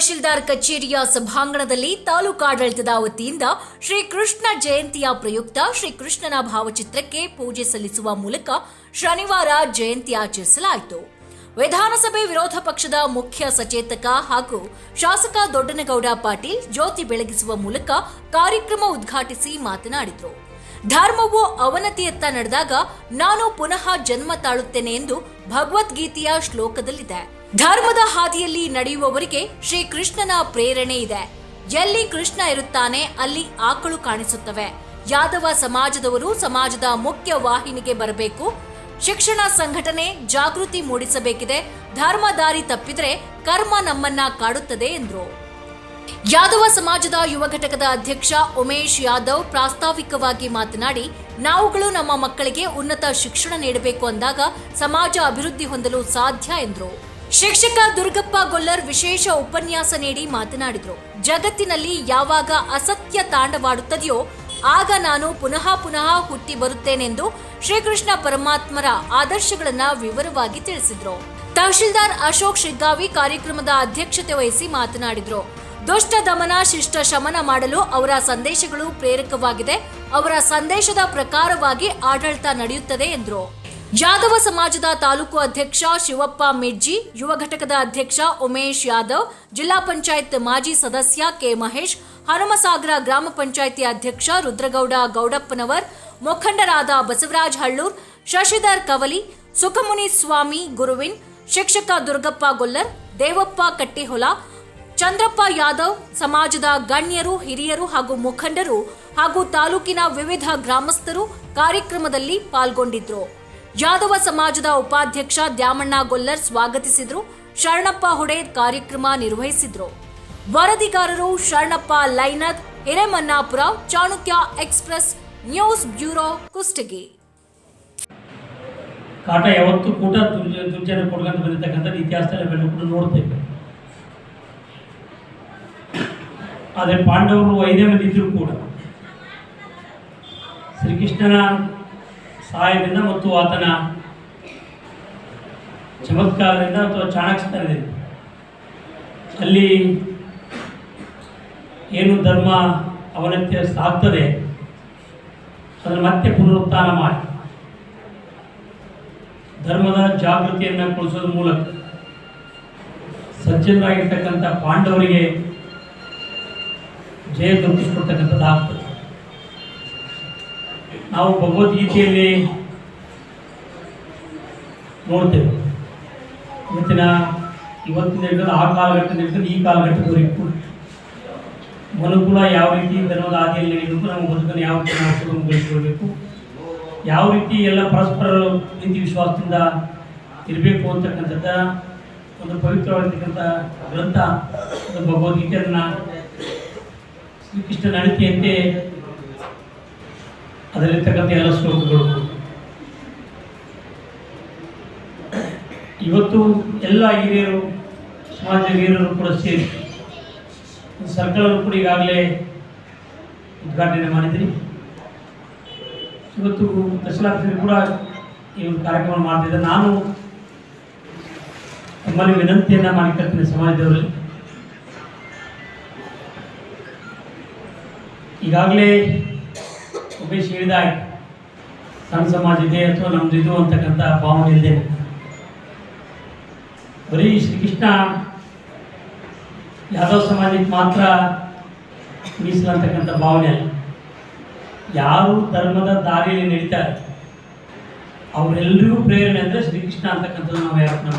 ತಹಶೀಲ್ದಾರ್ ಕಚೇರಿಯ ಸಭಾಂಗಣದಲ್ಲಿ ತಾಲೂಕಾಡಳಿತದ ವತಿಯಿಂದ ಶ್ರೀಕೃಷ್ಣ ಜಯಂತಿಯ ಪ್ರಯುಕ್ತ ಶ್ರೀಕೃಷ್ಣನ ಭಾವಚಿತ್ರಕ್ಕೆ ಪೂಜೆ ಸಲ್ಲಿಸುವ ಮೂಲಕ ಶನಿವಾರ ಜಯಂತಿ ಆಚರಿಸಲಾಯಿತು. ವಿಧಾನಸಭೆ ವಿರೋಧ ಪಕ್ಷದ ಮುಖ್ಯ ಸಚೇತಕ ಹಾಗೂ ಶಾಸಕ ದೊಡ್ಡನಗೌಡ ಪಾಟೀಲ್ ಜ್ಯೋತಿ ಬೆಳಗಿಸುವ ಮೂಲಕ ಕಾರ್ಯಕ್ರಮ ಉದ್ಘಾಟಿಸಿ ಮಾತನಾಡಿದರು. ಧರ್ಮವು ಅವನತಿಯತ್ತ ನಡೆದಾಗ ನಾನು ಪುನಃ ಜನ್ಮ ತಾಳುತ್ತೇನೆ ಎಂದು ಭಗವದ್ಗೀತೆಯ ಶ್ಲೋಕದಲ್ಲಿದೆ. ಧರ್ಮದ ಹಾದಿಯಲ್ಲಿ ನಡೆಯುವವರಿಗೆ ಶ್ರೀ ಕೃಷ್ಣನ ಪ್ರೇರಣೆ ಇದೆ. ಎಲ್ಲಿ ಕೃಷ್ಣ ಇರುತ್ತಾನೆ, ಅಲ್ಲಿ ಆಕಳು ಕಾಣಿಸುತ್ತವೆ. ಯಾದವ ಸಮಾಜದವರು ಸಮಾಜದ ಮುಖ್ಯ ವಾಹಿನಿಗೆ ಬರಬೇಕು. ಶಿಕ್ಷಣ ಸಂಘಟನೆ ಜಾಗೃತಿ ಮೂಡಿಸಬೇಕಿದೆ. ಧರ್ಮ ದಾರಿ ತಪ್ಪಿದ್ರೆ ಕರ್ಮ ನಮ್ಮನ್ನ ಕಾಡುತ್ತದೆ ಎಂದರು. ಯಾದವ ಸಮಾಜದ ಯುವ ಘಟಕದ ಅಧ್ಯಕ್ಷ ಉಮೇಶ್ ಯಾದವ್ ಪ್ರಾಸ್ತಾವಿಕವಾಗಿ ಮಾತನಾಡಿ, ನಾವುಗಳು ನಮ್ಮ ಮಕ್ಕಳಿಗೆ ಉನ್ನತ ಶಿಕ್ಷಣ ನೀಡಬೇಕು ಅಂದಾಗ ಸಮಾಜ ಅಭಿವೃದ್ಧಿ ಹೊಂದಲು ಸಾಧ್ಯ ಎಂದರು. ಶಿಕ್ಷಕ ದುರ್ಗಪ್ಪ ಗೊಲ್ಲರ್ ವಿಶೇಷ ಉಪನ್ಯಾಸ ನೀಡಿ ಮಾತನಾಡಿದರು. ಜಗತ್ತಿನಲ್ಲಿ ಯಾವಾಗ ಅಸತ್ಯ ತಾಂಡವಾಡುತ್ತದೆಯೋ, ಆಗ ನಾನು ಪುನಃ ಪುನಃ ಹುಟ್ಟಿ ಬರುತ್ತೇನೆಂದು ಶ್ರೀಕೃಷ್ಣ ಪರಮಾತ್ಮರ ಆದರ್ಶಗಳನ್ನ ವಿವರವಾಗಿ ತಿಳಿಸಿದ್ರು. ತಹಶೀಲ್ದಾರ್ ಅಶೋಕ್ ಶಿಗ್ಗಾವಿ ಕಾರ್ಯಕ್ರಮದ ಅಧ್ಯಕ್ಷತೆ ವಹಿಸಿ ಮಾತನಾಡಿದ್ರು. ದುಷ್ಟ ದಮನ, ಶಿಷ್ಟ ಶಮನ ಮಾಡಲು ಅವರ ಸಂದೇಶಗಳು ಪ್ರೇರಕವಾಗಿದೆ. ಅವರ ಸಂದೇಶದ ಪ್ರಕಾರವಾಗಿ ಆಡಳಿತ ನಡೆಯುತ್ತದೆ ಎಂದರು. ಯಾದವ ಸಮಾಜದ ತಾಲೂಕು ಅಧ್ಯಕ್ಷ ಶಿವಪ್ಪ ಮಿರ್ಜಿ ಯುವ ಘಟಕದ ಅಧ್ಯಕ್ಷ ಉಮೇಶ್ ಯಾದವ್, ಜಿಲ್ಲಾ ಪಂಚಾಯತ್ ಮಾಜಿ ಸದಸ್ಯ ಕೆ ಮಹೇಶ್ ಹನುಮಸಾಗರ ಗ್ರಾಮ ಪಂಚಾಯಿತಿ ಅಧ್ಯಕ್ಷ ರುದ್ರಗೌಡ ಗೌಡಪ್ಪನವರ್, ಮುಖಂಡರಾದ ಬಸವರಾಜ್ ಹಳ್ಳೂರ್, ಶಶಿಧರ್ ಕವಲಿ, ಸುಖಮುನಿ ಸ್ವಾಮಿ ಗುರುವಿನ್, ಶಿಕ್ಷಕ ದುರ್ಗಪ್ಪ ಗೊಲ್ಲರ್, ದೇವಪ್ಪ ಕಟ್ಟಿಹೊಲ ಚಂದ್ರಪ್ಪ ಯಾದವ್, ಸಮಾಜದ ಗಣ್ಯರು, ಹಿರಿಯರು ಹಾಗೂ ಮುಖಂಡರು ಹಾಗೂ ತಾಲೂಕಿನ ವಿವಿಧ ಗ್ರಾಮಸ್ಥರು ಕಾರ್ಯಕ್ರಮದಲ್ಲಿ ಪಾಲ್ಗೊಂಡಿದ್ರು. ಯಾದವ ಸಮಾಜದ ಉಪಾಧ್ಯಕ್ಷ ದ್ಯಾಮಣ್ಣ ಗೊಲ್ಲರ್ ಸ್ವಾಗತಿಸಿದ್ರು. ಶರಣಪ್ಪ ಹೊಡೆದ್ ಕಾರ್ಯಕ್ರಮ ನಿರ್ವಹಿಸಿದ್ರು. ವರದಿಗಾರರು Sharanappa Lainath Hiremannapura, Chanakya express news bureau Kushtagi. ಕಾಟ ಯಾವತ್ತು ಕೂಡ ದುರ್ಜ, ದುರ್ಜನ ಕೊಡ್ಕೊಂಡು ಬಂದಿರ್ತಕ್ಕಂಥದ್ದು ಇತಿಹಾಸದಲ್ಲಿ ಬೆಳಕು ನೋಡ್ತೇವೆ. ಆದರೆ ಪಾಂಡವರು ಐದೇ ಕೂಡ ಶ್ರೀಕೃಷ್ಣನ ಸಹಾಯದಿಂದ ಮತ್ತು ಆತನ ಚಮತ್ಕಾರದಿಂದ ಅಥವಾ ಚಾಣಕ್ಷತನದಿಂದ ಅಲ್ಲಿ ಏನು ಧರ್ಮ ಅವನತ್ಯ ಸಾಗ್ತದೆ ಅದನ್ನು ಮತ್ತೆ ಪುನರುತ್ಥಾನ ಮಾಡಿ. ಧರ್ಮದ ಜಾಗೃತಿಯನ್ನು ಕೊಡಿಸೋದ್ರ ಮೂಲಕ ಸಜ್ಜನರಾಗಿರ್ತಕ್ಕಂಥ ಪಾಂಡವರಿಗೆ ಜಯ ರೂಪಿಸಿಕೊಡ್ತಕ್ಕಂಥದ್ದಾಗ್ತದೆ ಆಗ್ತದೆ. ನಾವು ಭಗವದ್ಗೀತೆಯಲ್ಲಿ ನೋಡ್ತೇವೆ. ಇವತ್ತಿನ ಇವತ್ತಿನ ಹಿಡಿದು ಆ ಕಾಲಘಟ್ಟದಿಂದ ಹಿಡಿದು ಈ ಕಾಲಘಟ್ಟದವರೆಗೂ ಕೂಡ ಮನುಕುಲ ಯಾವ ರೀತಿ ಧರ್ಮದ ಆದಿಯಲ್ಲಿ ನಡೀಬೇಕು ನಮ್ಮ ಬದುಕನ್ನು ಯಾವ ರೀತಿ ನಾವು ಯಾವ ರೀತಿ ಎಲ್ಲ ಪರಸ್ಪರ ನೀತಿ ವಿಶ್ವಾಸದಿಂದ ಇರಬೇಕು ಅಂತಕ್ಕಂಥದ್ದ ಒಂದು ಪವಿತ್ರವಾಗಿರ್ತಕ್ಕಂಥ ಗ್ರಂಥ, ಒಂದು ಭಗವದ್ಗೀತೆ ಅದನ್ನು ಶ್ರೀಕೃಷ್ಣ ನಡತೆಯಂತೆ ಅದರಲ್ಲಿರ್ತಕ್ಕಂಥ ಎಲ್ಲ ಶ್ಲೋಕಗಳು. ಇವತ್ತು ಎಲ್ಲ ಹಿರಿಯರು, ಸಮಾಜ ಹಿರಿಯರು ಕೂಡ ಸೇರಿ ಸರ್ಕಲ್ ಕೂಡ ಈಗಾಗಲೇ ಉದ್ಘಾಟನೆ ಮಾಡಿದ್ರಿ. ಇವತ್ತು ದಶಲಾಕ್ಷರಿ ಕೂಡ ಈ ಒಂದು ಕಾರ್ಯಕ್ರಮ ಮಾಡ್ತಿದ್ದೆ. ನಾನು ತಮ್ಮಲ್ಲಿ ವಿನಂತಿಯನ್ನು ಮಾಡಿಕೊಳ್ತೀನಿ ಸಮಾಜದವರಲ್ಲಿ. ಈಗಾಗಲೇ ಉಮೇಶ್ ಹೇಳಿದ ಸಣ್ಣ ಇದೆ ಅಥವಾ ನಮ್ದು ಇದು ಅಂತಕ್ಕಂಥ ಭಾವನೆ ಇದೆ ಬರೀ ಶ್ರೀಕೃಷ್ಣ ಯಾದವ್ ಸಮಾಜಕ್ಕೆ ಮಾತ್ರ ಮೀಸಲಂತಕ್ಕಂಥ ಭಾವನೆ ಅಲ್ಲ. ಯಾರು ಧರ್ಮದ ದಾರಿಯಲ್ಲಿ ನಡೀತಾರೆ ಅವರೆಲ್ಲರಿಗೂ ಪ್ರೇರಣೆ ಅಂದರೆ ಶ್ರೀಕೃಷ್ಣ ಅಂತಕ್ಕಂಥದ್ದು ನಾವು ಯಾಕೆ ನಮ್ಮ